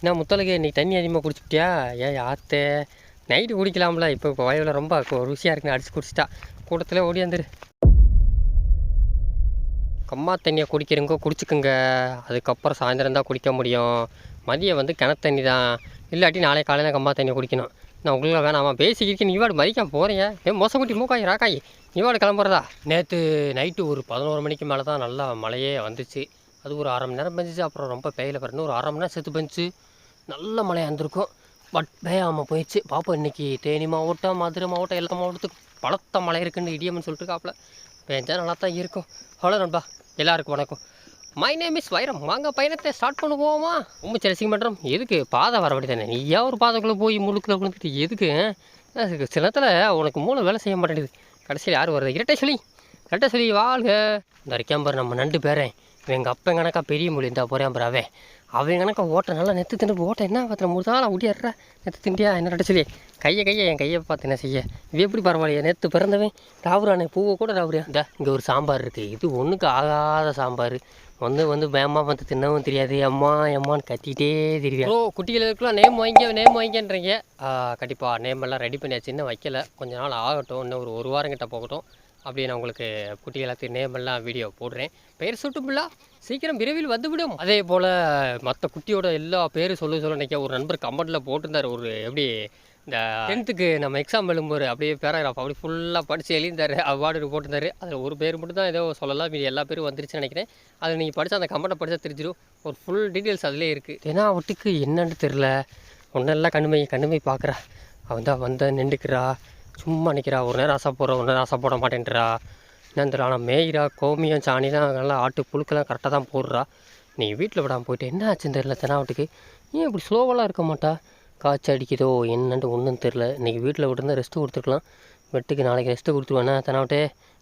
என்ன முத்தலுக்கு இன்னைக்கு தண்ணி அதிகமாக குடிச்சிட்டியா ஏன் ஆத்தே. நைட்டு குடிக்கலாம்ல. இப்போ இப்போ வயலில் ரொம்ப ருசியாக இருக்குன்னு அடிச்சு குடிச்சிட்டா. கூட்டத்தில் ஓடியாந்துரு கம்மா தண்ணியை குடிக்கிறங்க குடிச்சுக்குங்க. அதுக்கப்புறம் சாயந்தரம் தான் குடிக்க முடியும். மதியம் வந்து கிணத்தண்ணி தான். இல்லாட்டி நாளை காலையில் கம்மா தண்ணியை குடிக்கணும். நான் உங்களுக்கு வேணாமா. பேசிக்கிட்டு நீ வாடு மதிக்காம போகிறீங்க ஏன் மொசக்குட்டி மூக்காய் ராக்காய். நீ வாடு கிளம்புறதா? நேற்று நைட்டு ஒரு பதினோரு மணிக்கு மேலே தான் நல்லா மழையே வந்துச்சு. அது ஒரு அரை மணி நேரம் பெஞ்சிச்சு அப்புறம் ரொம்ப பெய்யல பாருங்க ஒரு அரை மணி நேரம் செத்து பெஞ்சிச்சு. நல்ல மழையாக இருந்திருக்கும் பட் பேயாமல் போயிடுச்சு. பார்ப்போம் இன்னைக்கு தேனி மாவட்டம் மதுரை மாவட்டம் எல்லா மாவட்டத்துக்கும் பலத்த மழை இருக்குன்னு இடியம்னு சொல்லிட்டு இருக்காப்புல பெஞ்சா நல்லா தான் இருக்கும். அவ்வளோ நண்பா எல்லாருக்கும் வணக்கம். மை நேம் இஸ் வைரம். வாங்க பயணத்தை ஸ்டார்ட் பண்ணுவோமா? ரொம்ப ரசிக்க பண்ணுறோம் எதுக்கு? பாதை வரபடி தானே. நீயா ஒரு பாதைக்குள்ளே போய் முழுக்கில் விழுந்துட்டு எதுக்கு? சிலத்தில் சில நேரத்தில் உனக்கு மூளை வேலை செய்ய மாட்டேங்குது. கடைசியில் யார் வருது? இரட்டை சொல்லி. இரட்டை சொல்லி வாழ்க. இந்த இருக்காம்பர் நம்ம நண்டு பேரேன். எங்கள் அப்பன் கணக்கா பெரிய மொழி இருந்தால் போகிறேன் அப்புறம் அவன் அவன் கணக்கா ஓட்ட நல்லா நெத்து திண்டு ஓட்ட என்ன பார்த்துற முழுதால முடியாடுறா நெத்து திண்டியா என்ன ரெட்டை கையை கையை என் கையை பார்த்து என்ன செய்ய? இவ எப்படி பரவாயில்லையா நேற்று பிறந்தவன். ராவுரானே பூவை கூட ராவுரியா இந்த இங்கே ஒரு சாம்பார் இருக்குது இது ஒன்றுக்கு ஆகாத சாம்பார். வந்து வந்து பயமா வந்து தின்னவும் தெரியாது. அம்மா அம்மான்னு கத்திட்டே தெரியும் ஓ குட்டிகளுக்குலாம் நேம் வாங்கிக்க நேம் வாங்கிக்கன்றீங்க. கண்டிப்பாக நேம் எல்லாம் ரெடி பண்ணியாச்சு. இன்னும் வைக்கல. கொஞ்ச நாள் ஆகட்டும். இன்னும் ஒரு ஒரு வாரம் கிட்ட போகட்டும். அப்படியே நான் உங்களுக்கு குட்டி எல்லாத்தையும் நேம் எல்லாம் வீடியோ போடுறேன். பெயர் சுட்டுமில்லா சீக்கிரம் விரைவில் வந்துவிடும். அதே போல் மற்ற குட்டியோட எல்லா பேரும் சொல்ல சொல்ல நினைக்க ஒரு நண்பர் கமெண்ட்டில் போட்டிருந்தார். ஒரு எப்படி இந்த டென்த்துக்கு நம்ம எக்ஸாம் எழும்போது அப்படியே பேராகிராஃப் அப்படி ஃபுல்லாக படித்து எழுந்தார் அவார்டு போட்டிருந்தாரு. அதில் ஒரு பேர் மட்டும் தான் ஏதோ சொல்லலாம். மீதி எல்லா பேரும் வந்துருச்சுன்னு நினைக்கிறேன். அதில் நீங்கள் படித்தா அந்த கமெண்ட்டை படித்தா தெரிஞ்சிடும் ஒரு ஃபுல் டீட்டெயில்ஸ் அதிலே இருக்குது ஏன்னா அவட்டுக்கு என்னன்னு தெரில ஒன்றெல்லாம் கண்ணுமை கண்ணுமை பார்க்குறா. அவன் தான் வந்த நின்றுக்கிறா. சும்மா நிற்கிறா ஒரு நேரம் ஆசை போடுற ஒரு நேரம் ஆசை போட மாட்டேன்றா. என்னன்னு தெரியல ஆனால் மேயிறா கோமியம் சாணிலாம் நல்லா ஆட்டு புழுக்கெல்லாம் கரெக்டாக தான் போடுறா. நீ வீட்டில் விடாமல் போயிட்டு என்ன ஆச்சுன்னு தெரில தெனாவட்டுக்கு. ஏன் இப்படி ஸ்லோவெல்லாம் இருக்க மாட்டா? காய்ச்சல் அடிக்குதோ என்னன்ட்டு ஒன்றும் தெரில இன்றைக்கி வீட்டில் விட்டுருந்தா ரெஸ்ட்டு கொடுத்துருக்கலாம். வெட்டுக்கு நாளைக்கு ரெஸ்ட்டு கொடுத்துருவேண்ணா தெனாவட்டே?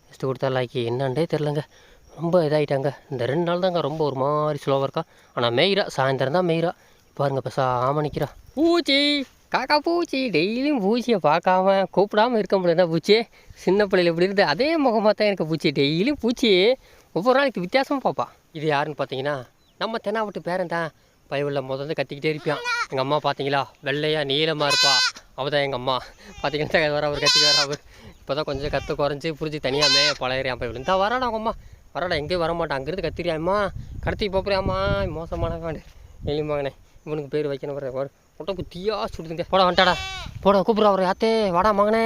ரெஸ்ட்டு கொடுத்தா லாய்க்கு என்னன்றே தெரிலங்க ரொம்ப இதாகிட்டாங்க இந்த ரெண்டு நாள் தாங்க ரொம்ப ஒரு மாதிரி ஸ்லோவாக இருக்கா. ஆனால் மேயிறா சாயந்தரம் தான் மேயிறா. பாருங்க பசா நிற்கிறா ஊச்சி! காக்கா பூச்சி டெய்லியும் பூச்சியை பார்க்காம கூப்பிடாம இருக்க முடியாதா. பூச்சி. சின்ன பிள்ளையில் எப்படி இருந்தது அதே முகமாக தான் எனக்கு பூச்சி. டெய்லியும் பூச்சி. ஒவ்வொரு நாளைக்கு வித்தியாசமாக பார்ப்பா. இது யாருன்னு பார்த்தீங்கன்னா நம்ம தென்னாவட்டு பேரன் தான். பயவுள்ள முதல்ல கத்திக்கிட்டே இருப்பான். எங்கள் அம்மா பார்த்தீங்களா? வெள்ளையாக நீளமாக இருப்பா. அவள் தான் எங்கள் அம்மா. பார்த்தீங்கன்னா வர அவர் கத்திக்க வர அவர். இப்போ தான் கொஞ்சம் கற்று குறைஞ்சி புரிஞ்சு தனியாக மே பழகிறான் பயவில் இந்த வராடா அவங்க அம்மா. வராடா எங்கேயும் வரமாட்டான். அங்கேருந்து கத்திரியாம்மா. கடத்தி போப்பிரியாம்மா மோசமான வேண்டு எலி இவனுக்கு பேர் வைக்கணும் வர ஒரு முட்டை குத்தியா சுடுதுங்க. போடா வந்துட்டாடா. போடா கூப்பிட்றா அவர் யாத்தே. வாடா மகனே.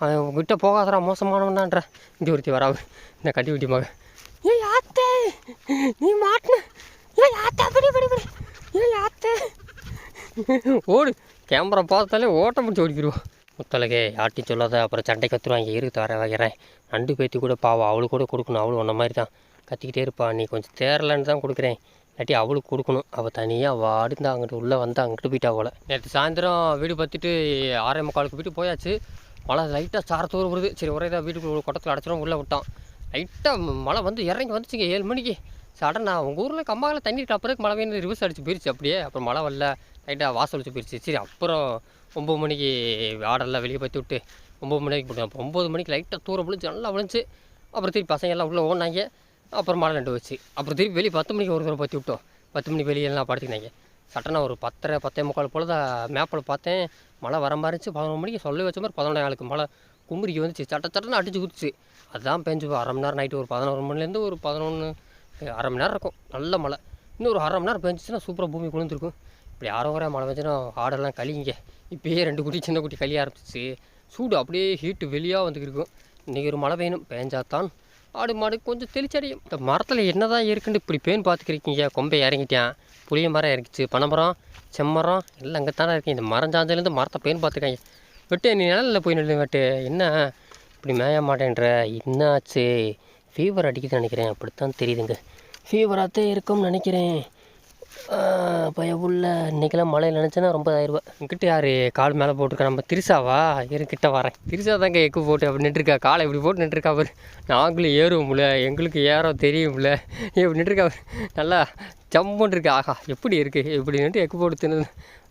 அவன் உங்ககிட்ட போகாதடா மோசமானவன்டான்ற. இங்கே ஒருத்தி வரா அவர் இந்த கட்டி விட்டி மகன். ஏ யாத்தே. நீ மாட்டின. ஏ யாத்தே படி படி படி. ஏ யாத்தே. ஓடு. கேமரா பார்த்தாலே ஓட்டம் பிடிச்சி ஓடிக்கிடுவோம் முத்தலகே யார்ட்டி சொல்லாத. அப்புறம் சண்டை கத்துருவாங்க இரு தர வைக்கிறேன் நண்டு பேத்தி கூட பாவம். அவளுக்கு கூட கொடுக்கணும். அவளும் ஒன்றை மாதிரி தான் கத்திக்கிட்டே இருப்பா. நீ கொஞ்சம் தேரலன்னு தான் கொடுக்குறேன். இல்லாட்டி அவளுக்கு கொடுக்கணும். அவள் தனியாக வாடிந்தா அங்கிட்டு உள்ளே வந்து அங்கிட்டு போயிட்டா போல். நேற்று சாயந்தரம் வீடு பார்த்துட்டு ஆறே முக்காலுக்கு வீட்டு போயாச்சு. மழை லைட்டாக சாரத்தோடு வருது. சரி ஒரே தான் வீட்டுக்குள்ள குடத்தில் அடைச்சிடும் உள்ளே விட்டான். லைட்டாக மழை வந்து இறங்கி வந்துச்சுங்க ஏழு மணிக்கு. சடனாக உங்கள் ஊரில் கம்மாவில் தண்ணி இருக்க அப்புறம் மழை வேணும் ரிவர்ஸ் அடிச்சு போயிடுச்சு அப்படியே. அப்புறம் மழை வரல லைட்டாக வாசல் வச்சு போயிடுச்சு சரி அப்புறம் ஒம்பது மணிக்கு ஆடெல்லாம் வெளியே பற்றி விட்டு ஒம்பது மணிக்கு போட்டோம் அப்போ ஒம்பது மணிக்கு லைட்டாக தூரம் விழுந்துச்சு நல்லா விழுந்துச்சு. அப்புறம் திருப்பி பசங்க எல்லாம் உள்ளே ஓடினாங்க. அப்புறம் மழை நண்டு வச்சு. அப்புறம் திருப்பி வெளியே பத்து மணிக்கு ஒரு தூரம் பற்றி விட்டோம். பத்து மணி வெளியெல்லாம் படுத்துக்கினாங்க. சட்டனா ஒரு பத்தரை பத்தே முக்கால் போல் தான் மேப்பில் பார்த்தேன். மழை வர மாதிரி இருந்துச்சு. பதினொரு மணிக்கு சொல்லி வச்ச மாதிரி பதினொன்றே நாளுக்கு மழை கும்பிரிக்க வந்துச்சு. சட்ட சட்டன்னு அடிச்சு குதிச்சு. அதுதான் பெஞ்சு அரை மணி நேரம் நைட்டு ஒரு பதினோரு மணிலேருந்து ஒரு பதினொன்று அரை மணி நேரம் இருக்கும். நல்ல மழை. இன்னும் ஒரு அரை மணி நேரம் பெஞ்சிச்சுன்னா சூப்பராக பூமி குளிர்ந்துருக்கும். இப்படி அரை குறையா மழை பெஞ்சுன்னா ஆடெல்லாம் கழிங்க இப்போயே ரெண்டு குட்டி சின்ன குட்டி கழிய ஆரம்பிச்சிச்சு. சூடு அப்படியே ஹீட்டு வெளியாக வந்துக்கிருக்கும் இன்றைக்கி ஒரு மழை பெய்யணும். பேஞ்சாதான் ஆடு மாடு கொஞ்சம் தெளிச்சடையும். இந்த மரத்தில் என்னதான் இருக்குன்னு இப்படி பேன் பார்த்துக்கிறீங்க கொம்பை இறங்கிட்டேன். புளிய மரம் இறங்கிச்சு. பனைமரம் செம்மரம் எல்லாம் அங்கே தானே இருக்கேன் இந்த மரம் சாஞ்சலேருந்து மரத்தை பேன் பார்த்துக்காங்க. வெட்டு நீ நிழலில் போய் நில்லு வெட்டு. என்ன? இப்படி மேய மாட்டேன்ற. என்னாச்சு? ஃபீவர் அடிக்குதுன்னு நினைக்கிறேன். அப்படித்தான் தெரியுதுங்க. ஃபீவராகத்தான் இருக்கும்னு நினைக்கிறேன். பயபுள்ள உள்ள இன்னைக்கெல்லாம் மழையில் நினச்சேன்னா ரொம்ப ஆயிடுவேன் இங்கிட்ட யார் கால் மேலே போட்டிருக்கா நம்ம திரிசாவா இரு கிட்ட வரேன். திரிசா தாங்க எக்கு போட்டு அப்படி நின்றுருக்கா. காலை இப்படி போட்டு நின்றுருக்கா அவர் நாங்களும் ஏறுவோம்ல எங்களுக்கு ஏறோ தெரியும்ல. இப்படி நின்றுருக்கா அவர் நல்லா ஜம்முன்னு இருக்கு. ஆஹா எப்படி இருக்குது இப்படி நின்று எக்கு போட்டு தின்னு.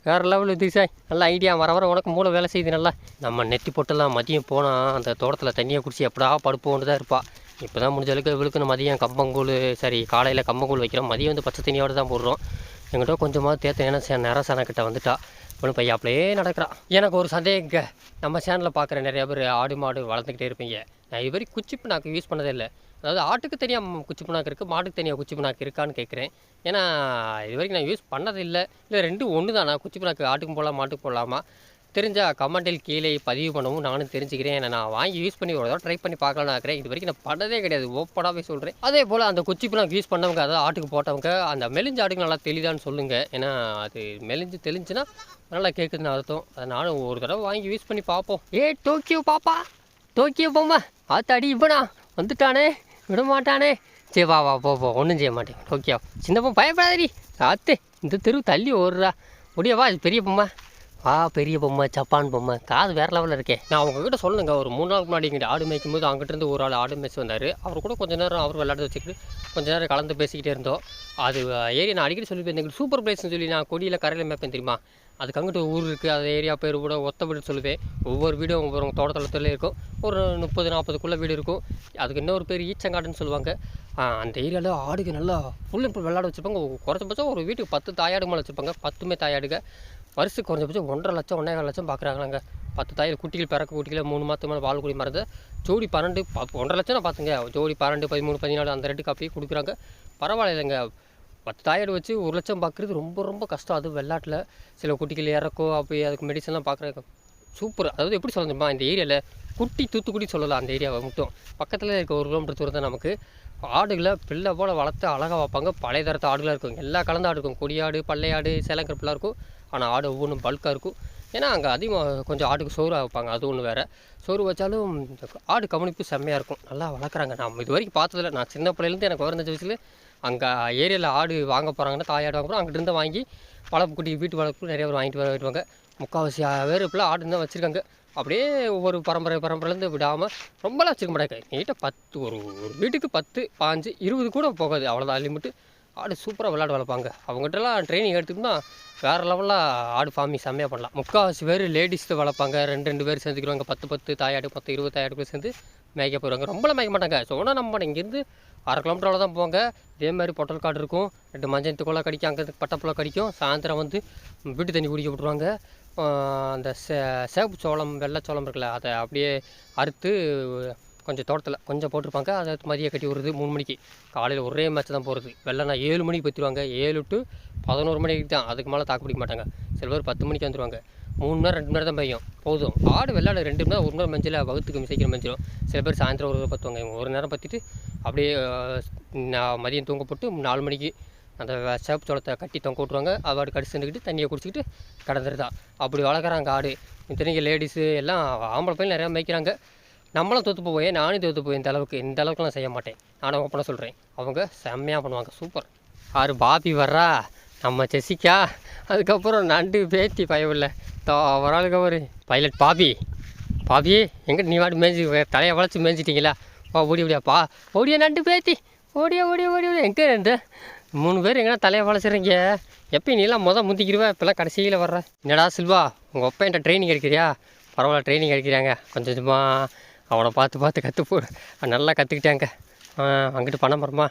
வேறு லெவலில் திரிசா நல்லா ஐடியா வர வர உனக்கு மூளை வேலை செய்யுது நல்லா. நம்ம நெத்தி போட்டெல்லாம் மதியம் போனால் அந்த தோட்டத்தில் தண்ணியை குடிச்சு எப்படா படுப்போன்னு தான் இருப்பாள் இப்போ தான் முடிஞ்ச அளவுக்கு இவளுக்கு மதியம் கம்பங்கூழ் சரி காலையில் கம்பங்கூழ் வைக்கிறோம். மதியம் வந்து பச்சை தண்ணியோடு தான் போடுறோம். எங்கிட்ட கொஞ்சமாக தேத்த ஏன்னா நேரம் சேனக்கிட்ட வந்துட்டா. ஒன்று பையன் அப்படியே நடக்கிறான். எனக்கு ஒரு சந்தேகங்க நம்ம சேனலில் பார்க்குற நிறைய பேர் ஆடு மாடு வளர்ந்துக்கிட்டே இருப்பீங்க. நான் இது வரைக்கும் குச்சி புண்ணாக்கு யூஸ் பண்ணதே இல்லை. அதாவது ஆட்டுக்கு தனியாக குச்சி புண்ணாக்கு இருக்குது மாட்டுக்கு தனியாக குச்சி புண்ணாக்கு இருக்கான்னு கேட்குறேன் ஏன்னா இது வரைக்கும் நான் யூஸ் பண்ணதில்லை இல்லை. ரெண்டும் ஒன்று தானா குச்சி புண்ணாக்கு ஆட்டுக்கும் போடலாம் மாட்டுக்கு போடலாமா? தெரிஞ்சால் கமெண்டில் கீழே பதிவு பண்ணவும் நானும் தெரிஞ்சுக்கிறேன். ஏன்னா நான் வாங்கி யூஸ் பண்ணி ஒரு தடவை ட்ரை பண்ணி பார்க்கலாம்னு இருக்கிறேன் இது வரைக்கும் நான் பண்ணதே கிடையாது. ஓப்பனாகவே சொல்கிறேன் அதே போல் அந்த குச்சி புண்ணாக்கு யூஸ் பண்ணவங்க அதாவது ஆட்டுக்கு போட்டவங்க அந்த மெலிஞ்ச ஆட்டுக்கு நல்லா தெளிதான்னு சொல்லுங்கள் ஏன்னா அது மெலிஞ்சு தெளிஞ்சுன்னா நல்லா கேட்குதுன்னு அர்த்தம். அதை நானும் ஒரு தடவை வாங்கி யூஸ் பண்ணி பார்ப்போம். ஏ டோக்கியோ பாப்பா! டோக்கியோ பொம்மை! ஆத்தாடி இவனா? வந்துட்டானே! விட மாட்டானே சரி வா வா போ போ. ஒன்றும் செய்ய மாட்டேன். டோக்கியோ. சின்ன பொம்மை பயப்படாதடி. ஆத்து இந்த தெரு தள்ளி ஓடுறா. முடியா வா இது பெரிய பொம்மை. ஆ பெரிய பொம்மை ஜப்பான் பொம்மை. காது வேறு லெவலில் இருக்கே. நான் உங்ககிட்ட சொல்லுங்க ஒரு மூணு நாள் முன்னாடி இங்கே ஆடு மேய்க்கும் போது அங்கிட்டருந்து ஒரு ஆள் ஆடு மேய்ச்சி வந்தார். அவர் கூட கொஞ்ச நேரம் அவர் விளையாட வச்சுக்கிட்டு கொஞ்ச நேரம் கலந்து பேசிக்கிட்டே இருந்தோம். அது ஏரியா நான் அடிக்கடி சொல்லி சூப்பர் பிளேஸ்னு சொல்லி நான் கொடியில் கரையில் மேய்ப்பேன் தெரியுமா? அதுக்கு அங்கிட்ட ஊர் இருக்குது அது ஏரியா பேர் கூட ஒத்த வீடு சொல்லுவேன். ஒவ்வொரு வீடும் ஒவ்வொரு தோட்டத்தில் இருக்கும். ஒரு முப்பது நாற்பதுக்குள்ளே வீடு இருக்கும். அதுக்கு இன்னொரு பேர் ஈச்சங்காடுன்னு சொல்லுவாங்க. அந்த ஏரியாவில் ஆடுக்கு நல்லா ஃபுல் அண்ட் ஃபுல் விளையாட வச்சுருப்பாங்க குறைச்சபட்சம் ஒரு வீட்டுக்கு பத்து தாயாடு மேலே வச்சுருப்பாங்க பத்துமே தாயாடுங்க. வருஷத்துக்கு குறைஞ்சபட்சம் ஒன்றரை லட்சம் ஒன்றே லட்சம் பார்க்குறாங்களாங்க பத்து தாயில் குட்டிகள் பிறக்க குட்டிகள் மூணு மாதத்து மேலே பால் குடி மறந்து ஜோடி பன்னெண்டு ப- ஒன்றரை லட்சம் பார்த்துங்க ஜோடி பன்னெண்டு பதிமூணு பதினாலு அந்த ரேட்டுக்கு அப்படியே கொடுக்குறாங்க. பரவாயில்லைங்க. பத்து தாயாடு வச்சு ஒரு லட்சம் பார்க்குறது ரொம்ப ரொம்ப கஷ்டம். அது வெள்ளாட்டில் சில குட்டிகள் இறக்கோ அப்படி அதுக்கு மெடிசன்லாம் பார்க்குறாங்க சூப்பர் அதாவது எப்படி சொல்லணுமா இந்த ஏரியாவில் குட்டி தூத்துக்குடி சொல்லலாம். அந்த ஏரியாவை மட்டும். பக்கத்தில் இருக்க ஒரு கிலோமீட்டர் தூரம் தான் நமக்கு. ஆடுகளை பிள்ளை போல் வளர்த்து அழகாக வைப்பாங்க. பழைய தரத்து ஆடுகளாக இருக்கும். எல்லா கலந்த ஆடு இருக்கும். கொடியாடு பள்ளையாடு சேலங்கருப்புலாம் இருக்கும். ஆனால் ஆடு ஒவ்வொன்றும் பல்காக இருக்கும். ஏன்னா அங்கே அதிகமாக கொஞ்சம் ஆடுக்கு சோறு வைப்பாங்க. அது ஒன்று வேறு. சோறு வச்சாலும் ஆடு கவனிப்பு செம்மையாக இருக்கும். நல்லா வளர்க்குறாங்க. நான் இது வரைக்கும் பார்த்ததில்ல. நான் சின்ன பிள்ளையிலேருந்து எனக்கு விவரம் வயசில் அங்கே ஏரியாவில் ஆடு வாங்க போகிறாங்கன்னா தாயாடு வாங்க போகிறோம் அங்கிட்டு வாங்கி வளர்ப்பு குட்டி வீட்டு வளர்ப்பு நிறைய பேர் வாங்கிட்டு வர வருவாங்க முக்கால்வாசி பேர் இப்போலாம் ஆடு தான் வச்சுருக்காங்க. அப்படியே ஒவ்வொரு பரம்பரை பரம்பரைலேருந்து விடாமல் ரொம்பலாம் வச்சுக்க மாட்டாங்க. நீட்டாக பத்து ஒரு ஒரு வீட்டுக்கு பத்து பாஞ்சு இருபது கூட போகாது. அவ்வளோதான் லிமிட்டு ஆடு சூப்பராக விளையாட வளர்ப்பாங்க. அவங்ககிட்டலாம் ட்ரைனிங் எடுத்துக்கிட்டோம்னா வேறு லெவலில் ஆடு ஃபார்மிங் செம்மையாக பண்ணலாம். முக்கால்வாசி பேர் லேடிஸ் வளர்ப்பாங்க. ரெண்டு ரெண்டு பேர் சேர்ந்துக்கிறவங்க பத்து பத்து தாயாடு பத்து இருபது தாயாடுக்குள்ள சேர்ந்து மேய்க்க போயிடுவாங்க ரொம்பலாம் மேய்க்க மாட்டாங்க. சொன்னால் நம்ம இங்கேருந்து அரை கிலோமீட்டரில் தான் போவாங்க. இதே மாதிரி பொட்டல் காடு இருக்கும். ரெண்டு மஞ்சத்துக்குள்ளே கடிக்கும். அங்கே பட்டப்புல கடிக்கும். சாயந்தரம் வந்து வீட்டு தண்ணி குடிக்க விட்ருவாங்க அந்த சே சேப்பு சோளம் வெள்ளை சோளம் இருக்குல்ல அதை அப்படியே அறுத்து கொஞ்சம் தோட்டத்தில் கொஞ்சம் போட்டிருப்பாங்க. அதை மதியம் கட்டி விடுறது மூணு மணிக்கு. காலையில் ஒரே மேட்ச் தான் போகிறது வெள்ளனா ஏழு மணிக்கு பற்றிடுவாங்க ஏழு டு பதினோரு மணிக்கு தான். அதுக்கு மேலே தாக்கு பிடிக்க மாட்டாங்க. சில பேர் பத்து மணிக்கு வந்துடுவாங்க மூணு மணி நேரம் ரெண்டு மணி நேரம் தான் பெய்யும் போதும். ஆடு வெள்ளாடு ரெண்டு மணி நேரம் ஒரு நேரம் மஞ்சள் வகுத்துக்கு சீக்கிரம் மஞ்சிடும் சில பேர் சாயந்தரம் ஒரு பத்துவாங்க. இவங்க ஒரு நேரம் பற்றிட்டு அப்படியே நான் மதியம் தூங்க போட்டு நாலு மணிக்கு அந்த சேப்பு சோளத்தை கட்டி தொங்க விட்ருவாங்க அவாடு கடிச்சு நின்றுக்கிட்டு தண்ணியை குடிச்சிக்கிட்டு கடந்துருதா அப்படி வளர்க்குறாங்க ஆடு. இத்தனைக்கு லேடிஸு எல்லாம் ஆம்பளை பையன் நிறையா மேய்க்கிறாங்க. நம்மளும் தோற்று போவேன் நானும் தோற்று போய் இந்த அளவுக்கு இந்த அளவுக்குலாம் செய்ய மாட்டேன். நானும் ஓப்பனாக சொல்கிறேன் அவங்க செம்மையாக பண்ணுவாங்க. சூப்பர். ஆறு பாபி வர்றா? நம்ம ஜெசிக்கா அதுக்கப்புறம் நண்டு பேத்தி பயவில்ல. தோ ஒரு ஆளுக்கு ஒரு பைலட் பாபி. பாபி எங்கே நீ வாடி மேய்ஞ்சி தலையை வளைச்சி மேய்ஞ்சிட்டிங்களா ஓ ஓடி ஓடியா பா. ஓடியா நண்டு பேத்தி. ஓடியா ஓடியா ஓடி ஓடியா. எங்கே ரெண்டு? மூணு பேர் எங்கன்னா தலையை வளைச்சிருங்க எப்போ நீலாம் மொதல் முந்திக்கிடுவேன் இப்போல்லாம் கடைசியில் வர்ற. என்னடா சில்வா உங்கள் அப்பா என்கிட்ட ட்ரைனிங் எடுக்கிறியா? பரவாயில்ல ட்ரைனிங் எடுக்கிறாங்க. கொஞ்சம் கொஞ்சமாக அவனை பார்த்து பார்த்து கற்று போ நல்லா கற்றுக்கிட்டேங்க அங்கிட்டு பணம் வருமா?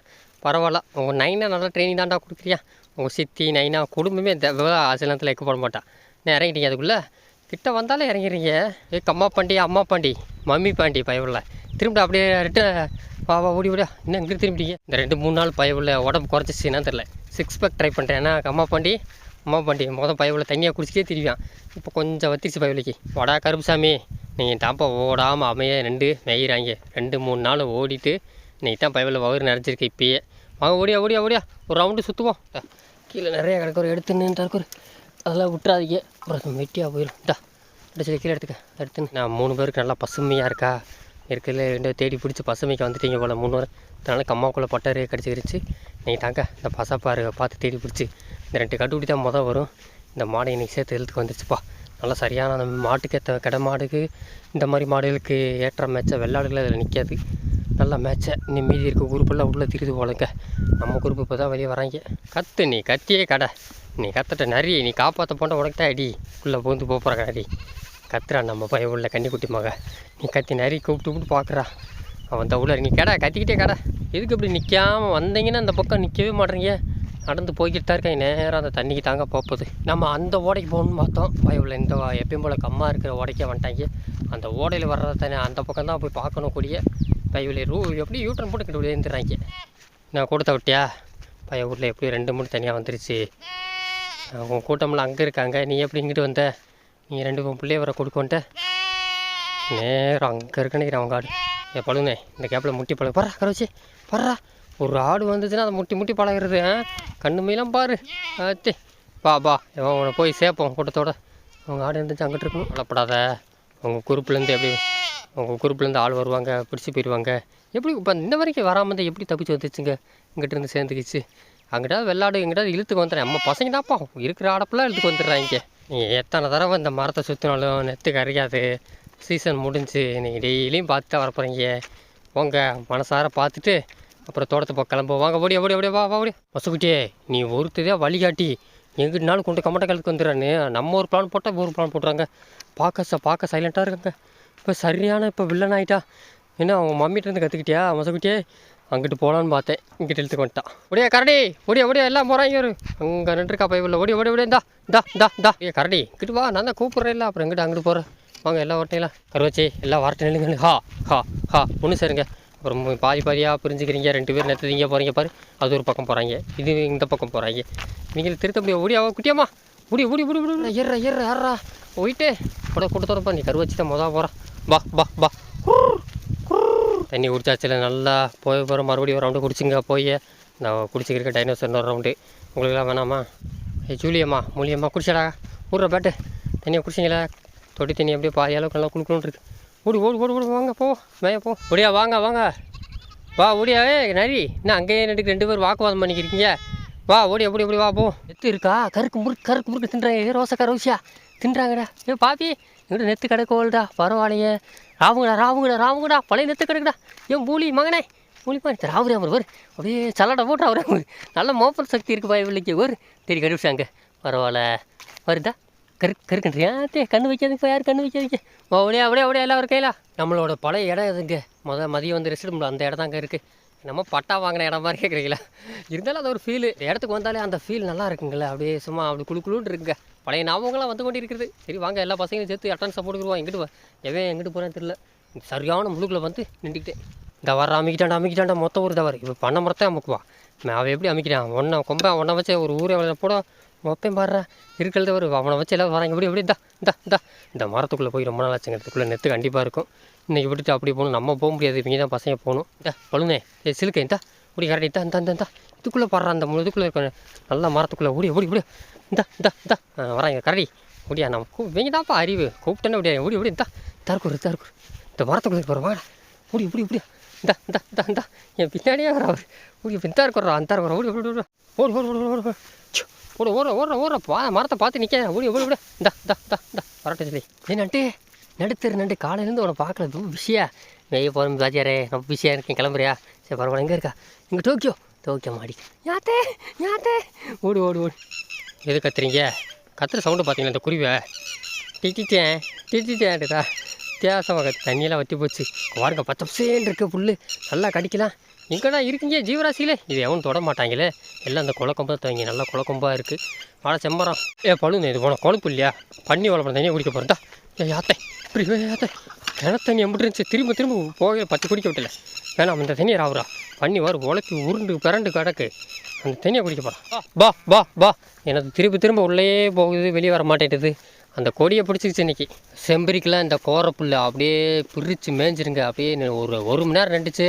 பரவாயில்ல. உங்கள் நைனா நல்லா ட்ரைனிங் தான்டா கொடுக்குறியா? உங்கள் சித்தி நைனா குடும்பமே இந்த ஆசிலத்தில் எக்க போட மாட்டான் நான் இறங்கிட்டீங்க அதுக்குள்ளே? கிட்ட வந்தாலே இறங்கிறீங்க. ஏ கம்மா பாண்டி அம்மா பாண்டி மம்மி பாண்டி பயவில்லை திரும்ப அப்படியே ரிட்டன் வா வா ஓடி ஓடியா. இன்னும் இங்கே திரும்பிட்டீங்க? இந்த ரெண்டு மூணு நாள் பயவில்லை உடம்பு குறைச்சிச்சுன்னா தெரில சிக்ஸ் பேக் ட்ரை பண்ணுறேன் ஏன்னா அம்மா பாண்டி? அம்மா பாண்டி மொதல் பயவில் தண்ணியாக குடிச்சிட்டே திரிவான் இப்போ கொஞ்சம் வத்திருச்சு பயவிலைக்கு வடா கருப்புசாமி நீங்கள் தாப்பா ஓடாமல் அமைய ரெண்டு மேயிறாங்க ரெண்டு மூணு நாள் ஓடிட்டு இன்னைக்கு தான் பயவில் வயிறு நிறைஞ்சிருக்கு இப்பயே. வாங்க ஓடியா ஓடியா ஓடியா. ஒரு ரவுண்டு சுற்றுவோம் கீழே நிறைய கிடக்கு ஒரு எடுத்து அதெல்லாம் விட்டுறாதீங்க. அப்புறம் வெட்டியாக போயிடும் இந்தா எடுத்து கீழே எடுத்துக்க எடுத்துன்னு. நான் மூணு பேருக்கு நல்லா பசுமையாக இருக்கா? இருக்கிறதுல ரெண்டு தேடி பிடிச்சி பசுமைக்கு வந்துட்டீங்க போல் மூணு பேர் அதனால கம்மாக்குள்ளே பட்டரே கடிச்சிக்கிடுச்சு நீங்கள் தாங்க இந்த பசப்பாரு பார்த்து தேடி பிடிச்சி. இந்த ரெண்டு கட்டுப்பிடி தான் மொதல் வரும். இந்த மாடை இன்றைக்கி சேர்த்து எழுத்துக்கு வந்துருச்சுப்பா. நல்லா சரியான அந்த மாட்டுக்கு ஏற்ற கடை மாடுக்கு இந்த மாதிரி மாடுகளுக்கு ஏற்ற மேட்சை வெள்ளாடுகளை அதில் நிற்காது. நல்லா மேட்சை. இன்னும் மீதி இருக்க குரூப்பெல்லாம் உள்ளே திருது போலங்க. நம்ம குரூப் இப்போ தான் வெளியே வராங்க. கத்து நீ கத்தியே கடை. நீ கத்துட்ட நிறைய நீ காப்பாற்ற போன்ற உனக்கு தான் அடி. உள்ளே பூந்து போகிற அடி கத்துறா நம்ம பையன் உள்ள கன்னிக்குட்டி மக. நீ கத்தி நிறைய கூப்பிட்டு கூப்பிட்டு பார்க்குறா. அவன் தவுளர் நீ கடை கத்திக்கிட்டே கடை. எதுக்கு இப்படி நிற்காம வந்தீங்கன்னா அந்த பக்கம் நிற்கவே மாட்டேறீங்க. நடந்து போய்கிட்டு தான் இருக்கேன் நேராக அந்த தண்ணிக்கு தாங்க போகுது. நம்ம அந்த ஓடைக்கு போகணும்னு பார்த்தோம். பயவில் இந்த எப்பயும் போல் கம்மா இருக்கிற ஓடைக்கே வந்துட்டாங்க. அந்த ஓடையில் வர்றத தானே அந்த பக்கம் தான் போய் பார்க்கணும் கூடிய. பயவில் ரூ எப்படி யூட்டன் போட்டு கிட்ட விழுந்துடுறாங்க. நான் கொடுத்த விட்டியா? பைய ஊரில் எப்படி ரெண்டு மூணு தனியாக வந்துருச்சு. உன் கூட்டம்லாம் அங்கே இருக்காங்க. நீ எப்படி இங்கிட்டு வந்த? நீ ரெண்டு மூணு பிள்ளைய வர கொடுக்கோன்ட்ட நேரம் அங்கே இருக்கணும் அவங்க ஆடு ஏ பழுனே இந்த கேப்பில் முட்டி பழகு. கரை கரவச்சி பர்றா ஒரு ஆடு வந்துச்சுன்னா அதை முட்டி முட்டி பழகிறது ஆ? கண்ணு மீலாம் பாரு. ஆத்தி பா பா இவன் உன்னை போய் சேர்ப்போம் கூட்டத்தோட. அவங்க ஆடு இருந்துச்சு அங்கிட்டு இருக்கணும். கவலைப்படாத. உங்கள் குரூப்லேருந்து எப்படி உங்கள் குரூப்லேருந்து ஆள் வருவாங்க பிடிச்சி போயிடுவாங்க. எப்படி இப்போ இந்த வரைக்கும் வராமல் இருந்தால் எப்படி தப்பிச்சு வந்துச்சுங்க? இங்கிட்ட இருந்து சேர்ந்துக்கிச்சு. அங்கிட்ட வெள்ளாடு எங்கிட்ட இழுத்துக்கு வந்துடுறேன். நம்ம பசங்க தான்ப்பா இருக்கிற ஆடப்பெல்லாம் இழுத்துக்கு வந்துடுறாங்க. எத்தனை தடவை இந்த மரத்தை சுற்றினாலும் நெத்து அறியாது சீசன் முடிஞ்சு நீங்கள் டெய்லியும் பார்த்து தான் வரப்போகிறீங்க போங்க மனசார பார்த்துட்டு அப்புறம் தோட்டத்தை பக்கம் கிளம்பு வாங்க ஓடி ஓடி ஓடி வா வா ஓடி. மசுக்குட்டியே நீ ஒருத்ததே வழிகாட்டி எங்கிட்டனாலும் கொண்டு கமட்ட கலத்துக்கு வந்துடுறான்னு நம்ம ஒரு பிளான் போட்டால் ஒரு பிளான் போட்டுறாங்க. பார்க்க ச பார்க்க சைலண்ட்டாக இருக்காங்க. இப்போ சரியான இப்போ வில்லன் ஆகிட்டா என்ன அவங்க மம்மிகிட்ட இருந்து கற்றுக்கிட்டியா மசக்குட்டியே? அங்கிட்டு போகலான்னு பார்த்தேன். இங்கிட்டு இழுத்துக்கு வந்துட்டான். ஒடியா கரடி ஒடியா ஒடியா எல்லாம் போகிறாங்க ஒரு அங்கே நின்றுருக்கா பைபிள் ஓடி ஓடி ஓடி இந்தா இந்தா இந்தா இந்தா. ஏ கரடி இங்கிட்டு வா நான் தான் கூப்பிட்றேன் இல்லை அப்புறம் எங்கிட்ட அங்கிட்டு போகிறேன் வாங்க எல்லாம் வரட்டைங்களா கருவச்சி எல்லாம் வரட்டு நில்லுங்க ஹா ஹா ஹா. ஒன்று சரிங்க. அப்புறம் பாதி பாதியாக பிரிஞ்சுக்கிறீங்க ரெண்டு பேர் நெத்து இங்கே போகிறீங்க பாரு. அது ஒரு பக்கம் போகிறாங்க இது இந்த பக்கம் போகிறாங்க நீங்கள் திருத்த முடியும் ஓடியா குட்டியாம்மா. ஓடி ஓடி ஓடி ஓடி ஏற ஏற ஏறா போயிட்டு கூட கூட்டத்தோடப்பா நீ கருவச்சி தான் மொதல் போகிறான் பா பா பா தண்ணி குடிச்சாச்சுல நல்லா போய் போகிற மறுபடியும் ஒரு ரவுண்டு குடிச்சிங்க போய். நான் குடிச்சிக்கிறக்க டைனோசர் ஒரு ரவுண்டு உங்களுக்குலாம் வேணாமா? ஏ ஜூலியம்மா மூலியம்மா குடிச்சடா. ஊடுற பேட்டு. தண்ணியை குடிச்சிங்களா? தொட்டி தண்ணி அப்படியே பாதி அளவுக்கு நல்லா குளுக்கணும் இருக்கு ஓடி ஓடி ஓடி ஓடி வாங்க போ மேய போ. ஒடியா வாங்க வாங்க. வா ஓடியா ஏ நரி என்ன அங்கேயே நட்டுக்கு ரெண்டு பேர் வாக்குவாதம் பண்ணிக்கிறீங்க வா ஓடி அப்படி அப்படி வா போ. நெத்து இருக்கா? கருக்கு முறுக்கு கருக்கு முறுக்கு தின்றாங்க. ஏ ரோசக்கா ரோசியா தின்றாங்கடா. ஏ பாப்பி இங்கிட்ட நெத்து கிடக்கோல்டா. பரவாயில்லையே. ராவுங்கடா ராவுங்கடா ராவுங்கடா. பழைய நெத்து கிடக்குடா. ஏன் பூலி மகனே. பூலி பாரு ராவுரே அவர் ஒரு அப்படியே சல்லடை போட்டு அவரே நல்ல மோப்பல் சக்தி இருக்கு பாய் பிள்ளைக்கு ஒரு தெரிய கண்டுபிடிச்சாங்க. பரவாயில்ல. வருதா? கருக்கன்றியா? தே கண்ணு வைக்காதுங்க யார் கண்ணு வைக்காதீங்க? அப்படியே அப்படியே அப்படியே எல்லாம் ஒரு கையில நம்மளோட பழைய இடம் இதுங்க முத மதியம் வந்து ரெஸ்ட் ரூமில் அந்த இடம் தாங்க இருக்குது நம்ம பட்டா வாங்கின இடம் மாதிரி கேட்குறீங்களா இருந்தாலும் அது ஒரு ஃபீலு இடத்துக்கு வந்தாலே அந்த ஃபீல் நல்லா இருக்குங்களே அப்படியே சும்மா அப்படி குளு குளுன்னு இருக்குங்க பழைய ஞாபகங்கள்லாம் வந்து கொண்டு இருக்குது சரி வாங்க எல்லா பசங்களையும் சேர்த்து அட்டன்ஸ் போட்டுக்குருவோம் எங்கிட்டு வா எவன் எங்கிட்டு போகிறேன்னு தெரியல. சரியான முழுக்கில் வந்து நின்றுக்கிட்டேன் இந்த வர அமைக்கிட்டாண்டா அமைக்கிட்டாண்டா மொத்த ஊர் தவறு இப்போ பண்ண மரத்தை அமுக்குவா. அவன் எப்படி அமைக்கிறான்? ஒன்றை கொம்ப ஒன்றை வச்சு ஒரு ஊரே போட மொப்பையும் பாடுறா இருக்கிறத ஒரு அவனை வச்சு எல்லாம் வராங்க. இப்படி இப்படி தா இந்தா இந்த. மரத்துக்குள்ளே போய் ரொம்ப நாள் ஆச்சுங்கிறதுக்குள்ளே நெத்து கண்டிப்பாக இருக்கும். இன்றைக்கி விட்டுட்டு அப்படி போகணும். நம்ம போக முடியாது. இவங்க தான் பசங்க போகணும். இந்த பழுனே. ஏ சிலுக்கை இந்தா. இப்படி கரெக்டாக இந்தா இந்த இந்த இதுக்குள்ளே பாடுறா அந்த முழு இதுக்குள்ளே இருக்க நல்ல மரத்துக்குள்ளே. ஓடி ஓடி ஓடி. இந்த இந்த இந்த. வராங்க. கரடி. முடியா நம்ம கூ இவங்க தான்ப்பா அறிவு. கூப்பிட்டேன்னு முடியாது ஓடி ஓடி இந்தா. தற்கொரு தற்கொரு இந்த மரத்துக்குள்ளே போகிற வாடா. ஓடி இப்படி ஓடி. இந்த இந்த இந்த இந்த. என் பின்னாடியே வர அவர். ஓடி இந்த இருக்கிறா அந்த இருக்கிறா ஓடி ஓடி ஓடி ஓடி. ஓடி ஓடி ஓடி ஓடு ஓட ஓடுற ஓடுற. பா மரத்தை பார்த்து நிற்க ஓடி ஓடி ஓடி. இந்தா இந்தா இந்தா இந்தா. வரட்டும் சொல்லி. ஏ நண்டு. நடுத்தரு நண்டு. காலையிலேருந்து உன்னை பார்க்கல. ரொம்ப பிஸியா மேய போகிறோம் பாஜியாரே ரொம்ப பிஸியாக இருக்கேன். கிளம்புறியா? சரி பரவாயில்ல. எங்கே இருக்கா? இங்கே டோக்கியோ. டோக்கியோ மாடி. யாத்தே யாத்தே ஓடு ஓடு ஓடு. எது கத்துறீங்க? கத்துற சவுண்டு பார்த்தீங்களா? இந்த குருவியை திட்டிட்டேன் திட்டிட்டேன்டா வித்தியாசமாக தண்ணியெல்லாம் வற்றி போச்சு. பாருங்க பச்சை பசேன்னு இருக்க புல் நல்லா கடிக்கலாம். எங்கடா இருக்கீங்க ஜீவராசியிலே. இது எவனும் தொட மாட்டாங்களே. எல்லாம் அந்த குளக்கொம்பா தவங்க நல்லா குளக்கொம்பாக இருக்குது வாழை செம்பரம். ஏ பழுது இது போன குழப்பு இல்லையா? பண்ணி வளர்ப்ப தனியாக குடிக்க போகிறதா ஏ யாத்தை இப்படி வே யாத்தை கிணத்து தண்ணி திரும்ப திரும்ப போக பத்து குடிக்க விட்டல. வேணாம் அந்த தண்ணியை ராவுரா பண்ணி வரும் உழைப்பி உருண்டு பிறண்டு கிடக்கு. அந்த தண்ணியை குடிக்க போகிறான் பா பா பா எனக்கு திரும்ப திரும்ப உள்ளே போகுது வெளியே வர மாட்டேங்குது அந்த கொடியை பிடிச்சிக்கிச்சு இன்னைக்கு. செம்பரிக்கெலாம் இந்த கோரப்புல்ல அப்படியே பிரித்து மேய்ஞ்சிருங்க. அப்படியே ஒரு ஒரு மணி நேரம் நின்றுச்சு.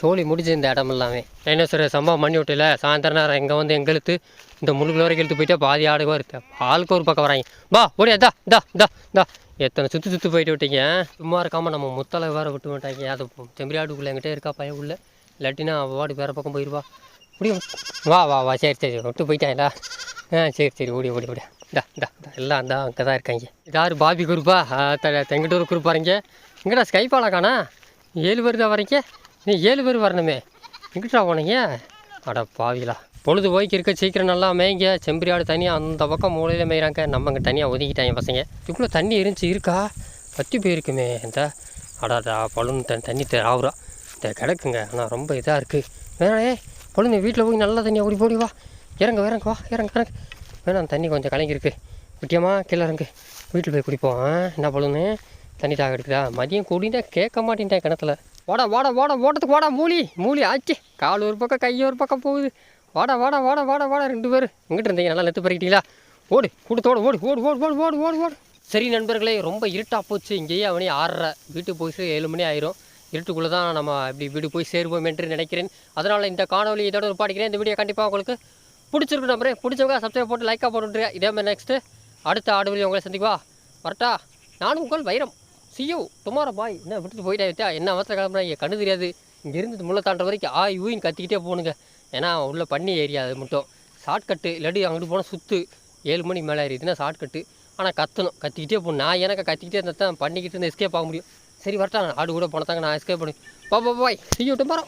சோழி முடிஞ்சு இந்த இடம் எல்லாமே. டைனோசர் சம்பவம் பண்ணி விட்டுல சாயந்தரம் நேரம் இங்கே வந்து எங்க இழுத்து இந்த முழுக்க வரைக்கும் இழுத்து போயிட்டா பாதி ஆடு வருது ஆளுக்கு ஒரு பக்கம் வராங்க. பா ஓடியா தா தா தா தா. எத்தனை சுற்றி சுற்றி போயிட்டு விட்டீங்க? சும்மா இருக்காமல் நம்ம முத்தலை வேறு விட்டு விட்டாங்க. அது செம்பரி ஆடுக்குள்ளே என்கிட்ட இருக்கா பையன் உள்ள? இல்லாட்டினா அவள் வேறு பக்கம் போயிடுவா முடியும் வா வா வா சரி சரி விட்டு போயிட்டாங்களா ஆ சரி சரி ஓடி ஓடி ஓடி. இந்தா இந்தா எல்லாம் அந்த அங்கே தான் இருக்காங்க. இது யார்? பாபி குரூப்பா? த தெங்கட்டூர் குரூப் வரீங்க எங்கடா ஸ்கைப்பாலா காணா? ஏழு பேர் தான் வரீங்க. நீ ஏழு பேர் வரணுமே. எங்கிட்டா போனீங்க அட பாவிலா பொழுது போய்க்கு இருக்க சீக்கிரம் நல்லா மேய்ங்க. செம்பரி ஆடு தனியாக அந்த பக்கம் மூலையில் மேய்கிறாங்க நம்ம இங்கே தனியாக ஒதுக்கிட்டாங்க பசங்க. இதுக்குள்ளே தண்ணி இருந்துச்சு இருக்கா? பற்றி போயிருக்குமே இந்த. அடாடா பழுன்னு த தண்ணி த ஆகுறா இந்த கிடக்குங்க. ஆனால் ரொம்ப இதாக இருக்குது வேணே பழுந்து வீட்டில் போய் நல்லா தண்ணியை ஓடி போடி வா. இறங்க இறங்க வா. இறங்க இறங்க. வேணாம் தண்ணி கொஞ்சம் கலங்கியிருக்கு முக்கியமாக கீழே இறங்கு. வீட்டில் போய் குடிப்போம். என்ன பண்ணுன்னு தண்ணி தாக எடுக்குதா? மதியம் குடிந்தா கேட்க மாட்டேன்ட்டேன் கிணத்துல. வாடா வாடா ஓட ஓட்டத்துக்கு வாடா மூலி மூலி ஆச்சு. கால் ஒரு பக்கம் கை ஒரு பக்கம் போகுது. வாடா வாடா வாடா வாடா வாடா ரெண்டு பேர் எங்கிட்ட இருந்தீங்க? நல்லா நெத்து பறிக்கிட்டீங்களா ஓடு கூட்டத்தோடு ஓடு ஓடு ஓடு ஓடு ஓடு ஓடு ஓடு. சரி நண்பர்களே ரொம்ப இருட்டாக போச்சு. இங்கேயே அவனே ஆறரை வீட்டுக்கு போய் ஏழு மணி ஆயிரும். இருட்டுக்குள்ளே தான் நம்ம இப்படி வீடு போய் சேருவோம் என்று நினைக்கிறேன். அதனால் இந்த காணொலி இதோட ஒரு பாடிக்கிறேன் இந்த வீடியோ கண்டிப்பாக உங்களுக்கு பிடிச்சிருக்கு நம்பரே பிடிச்சவங்க சப்ஸ்கிரைப் போட்டு லைக்காக போட்டுருக்கேன் இதே மாதிரி நெக்ஸ்ட்டு அடுத்த ஆடுவலி உங்களை சந்திக்குவா வரட்டா. நானும் உங்கள் வைரம். சியோ டுமாரோ பாய் என்ன விட்டுட்டு போயிட்டா என்ன அவசர கிளம்புறா இங்கே கண்ணு தெரியாது. இங்கேருந்து முள்ள தாண்ட வரைக்கும் ஆய் ஊயின்னு கத்திக்கிட்டே போகணுங்க ஏன்னா உள்ளே பண்ணி ஏரியா அது மட்டும். ஷார்ட்கட்டு இல்லாட்டி அங்கிட்டு போனால் சுற்று ஏழு மணி மேலே ஏறிதுன்னா ஷார்ட்கட்டு ஆனால் கத்தணும். கத்திக்கிட்டே போகணும் நான் எனக்கு கத்திக்கிட்டே இருந்தால் தான் பண்ணிக்கிட்டு இருந்து எஸ்கேப் ஆக முடியும். சரி வரட்டா. ஆடு கூட போனதாங்க நான் எஸ்கேப் பண்ணி பா பாய் சியோ டுமாரோ